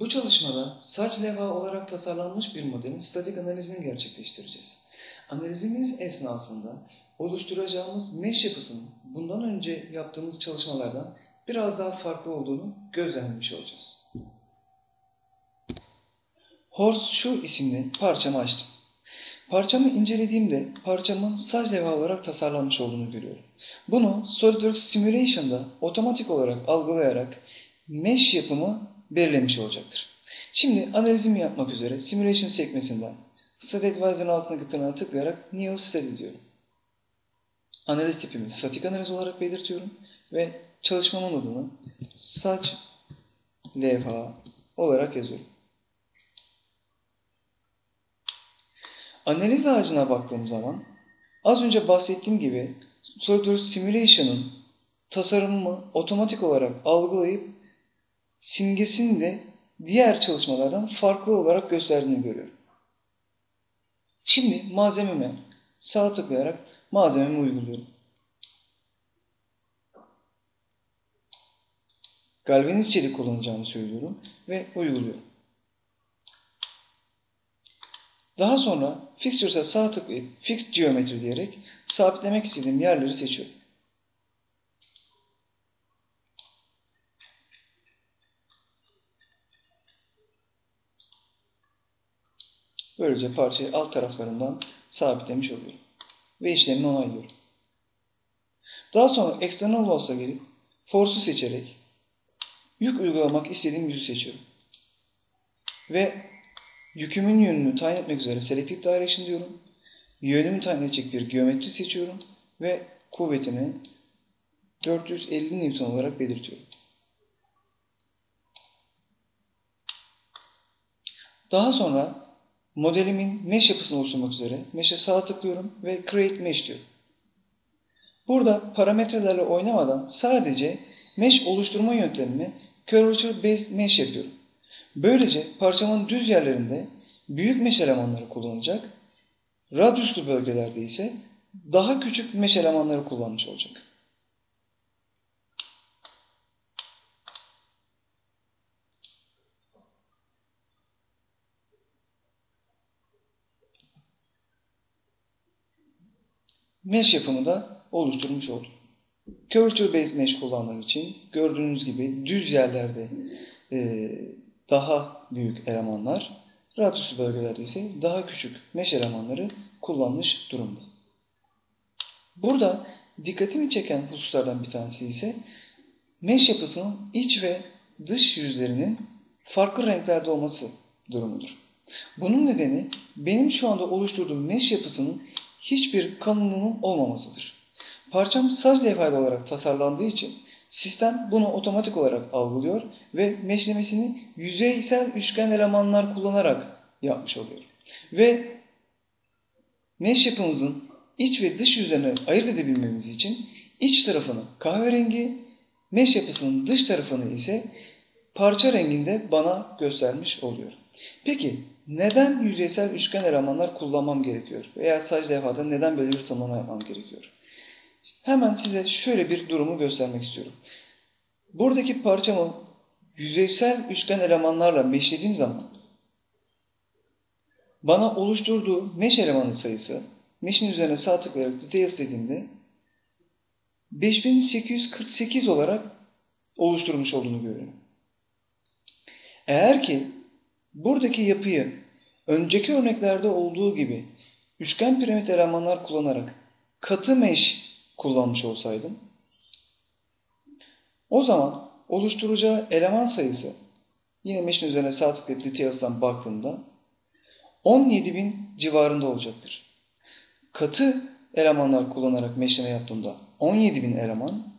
Bu çalışmada saç levha olarak tasarlanmış bir modelin statik analizini gerçekleştireceğiz. Analizimiz esnasında oluşturacağımız mesh yapısının bundan önce yaptığımız çalışmalardan biraz daha farklı olduğunu gözlemlemiş olacağız. Horseshoe isimli parçamı açtım. Parçamı incelediğimde parçamın saç levha olarak tasarlanmış olduğunu görüyorum. Bunu SolidWorks Simulation'da otomatik olarak algılayarak mesh yapımı belirlemiş olacaktır. Şimdi analizimi yapmak üzere Simulation sekmesinden State Advisor'ın altındaki tırnağa tıklayarak New State diyorum. Analiz tipimi statik analiz olarak belirtiyorum ve çalışmamın adını saç levha olarak yazıyorum. Analiz ağacına baktığım zaman az önce bahsettiğim gibi SolidWorks Simulation'ın tasarımımı otomatik olarak algılayıp simgesini de diğer çalışmalardan farklı olarak gösterdiğini görüyorum. Şimdi malzememe sağ tıklayarak malzememi uyguluyorum. Galvaniz çelik kullanacağımı söylüyorum ve uyguluyorum. Daha sonra Fixtures'a sağ tıklayıp Fixed Geometry diyerek sabitlemek istediğim yerleri seçiyorum. Böylece parçayı alt taraflarından sabitlemiş oluyorum. Ve işlemini onaylıyorum. Daha sonra External Walls'a gelip Force'u seçerek yük uygulamak istediğim yüzü seçiyorum. Ve yükümün yönünü tayin etmek üzere Selected Direction diyorum. Yönümü tayin edecek bir geometri seçiyorum ve kuvvetini 450 Newton olarak belirtiyorum. Daha sonra modelimin mesh yapısını oluşturmak üzere mesh'e sağ tıklıyorum ve Create Mesh diyorum. Burada parametrelerle oynamadan sadece mesh oluşturma yöntemimi Curvature Based Mesh yapıyorum. Böylece parçamın düz yerlerinde büyük mesh elemanları kullanacak, radyuslu bölgelerde ise daha küçük mesh elemanları kullanmış olacak. Mesh yapımı da oluşturmuş oldum. Curvature based mesh kullanmak için gördüğünüz gibi düz yerlerde e, daha büyük elemanlar, radyüsü bölgelerde ise daha küçük mesh elemanları kullanmış durumda. Burada dikkatimi çeken hususlardan bir tanesi ise mesh yapısının iç ve dış yüzlerinin farklı renklerde olması durumudur. Bunun nedeni benim şu anda oluşturduğum mesh yapısının hiçbir kanununun olmamasıdır. Parçam saz levhali olarak tasarlandığı için sistem bunu otomatik olarak algılıyor ve meşlemesini yüzeysel üçgen elemanlar kullanarak yapmış oluyor. Ve mesh yapımızın iç ve dış yüzlerini ayırt edebilmemiz için iç tarafını kahverengi, mesh yapısının dış tarafını ise parça renginde bana göstermiş oluyor. Peki neden yüzeysel üçgen elemanlar kullanmam gerekiyor? Veya saç levhada neden böyle bir tanımlama yapmam gerekiyor? Hemen size şöyle bir durumu göstermek istiyorum. Buradaki parçamı yüzeysel üçgen elemanlarla meşlediğim zaman bana oluşturduğu mesh elemanı sayısı mesh'in üzerine sağ tıklayarak details dediğimde 5848 olarak oluşturmuş olduğunu görüyorum. Eğer ki buradaki yapıyı önceki örneklerde olduğu gibi üçgen piramit elemanlar kullanarak katı mesh kullanmış olsaydım o zaman oluşturacağı eleman sayısı yine mesh'in üzerine sağ tıklayıp details'dan baktığımda 17.000 civarında olacaktır. Katı elemanlar kullanarak meşleme yaptığımda 17.000 eleman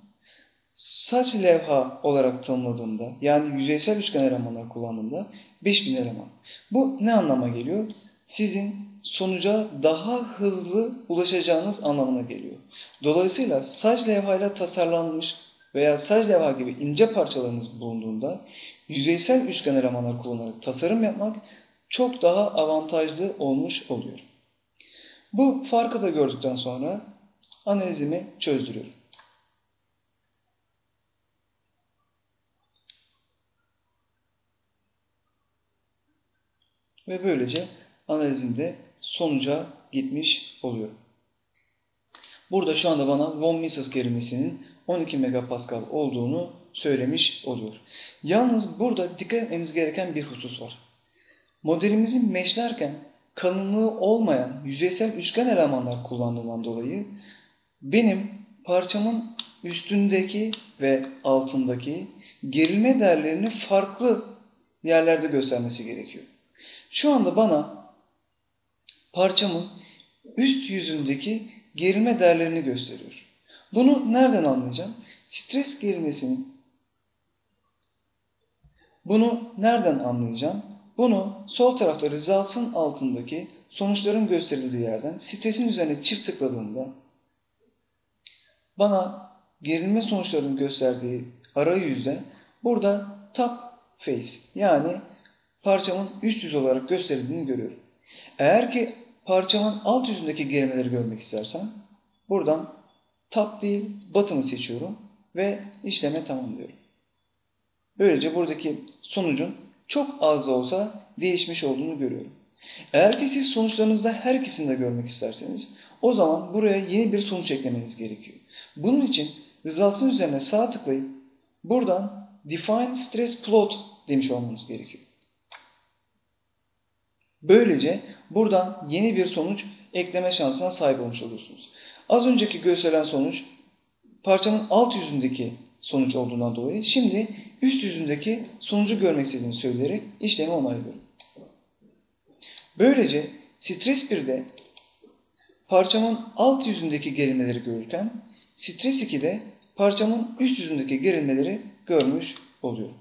saç levha olarak tanımladığımda yani yüzeysel üçgen elemanlar kullandığımda 5000 eleman. Bu ne anlama geliyor? Sizin sonuca daha hızlı ulaşacağınız anlamına geliyor. Dolayısıyla saç levhayla tasarlanmış veya saç levha gibi ince parçalarınız bulunduğunda yüzeysel üçgen elemanlar kullanarak tasarım yapmak çok daha avantajlı olmuş oluyor. Bu farkı da gördükten sonra analizimi çözdürüyorum. Ve böylece analizimde sonuca gitmiş oluyorum. Burada şu anda bana von Mises gerilmesinin 12 megapascal olduğunu söylemiş oluyor. Yalnız burada dikkat etmemiz gereken bir husus var. Modelimizi meşlerken kalınlığı olmayan yüzeysel üçgen elemanlar kullandığından dolayı benim parçamın üstündeki ve altındaki gerilme değerlerini farklı yerlerde göstermesi gerekiyor. Şu anda bana parçamın üst yüzündeki gerilme değerlerini gösteriyor. Bunu nereden anlayacağım? Stres gerilmesinin bunu nereden anlayacağım? Bunu sol tarafta rızasın altındaki sonuçların gösterildiği yerden stresin üzerine çift tıkladığımda bana gerilme sonuçlarının gösterdiği arayüzde burada top face yani parçamın üst yüz olarak gösterildiğini görüyorum. Eğer ki parçamın alt yüzündeki gerilmeleri görmek istersem buradan top değil bottom'ı seçiyorum ve işleme tamamlıyorum. Böylece buradaki sonucun çok az da olsa değişmiş olduğunu görüyorum. Eğer ki siz sonuçlarınızda her ikisini de görmek isterseniz o zaman buraya yeni bir sonuç eklemeniz gerekiyor. Bunun için results'ın üzerine sağ tıklayıp buradan define stress plot demiş olmanız gerekiyor. Böylece buradan yeni bir sonuç ekleme şansına sahip olmuş oluyorsunuz. Az önceki gösterilen sonuç parçanın alt yüzündeki sonuç olduğundan dolayı şimdi üst yüzündeki sonucu görmek istediğini söyleyerek işlemi onaylıyorum. Böylece stres 1'de parçamın alt yüzündeki gerilmeleri görürken stres 2'de parçamın üst yüzündeki gerilmeleri görmüş oluyorum.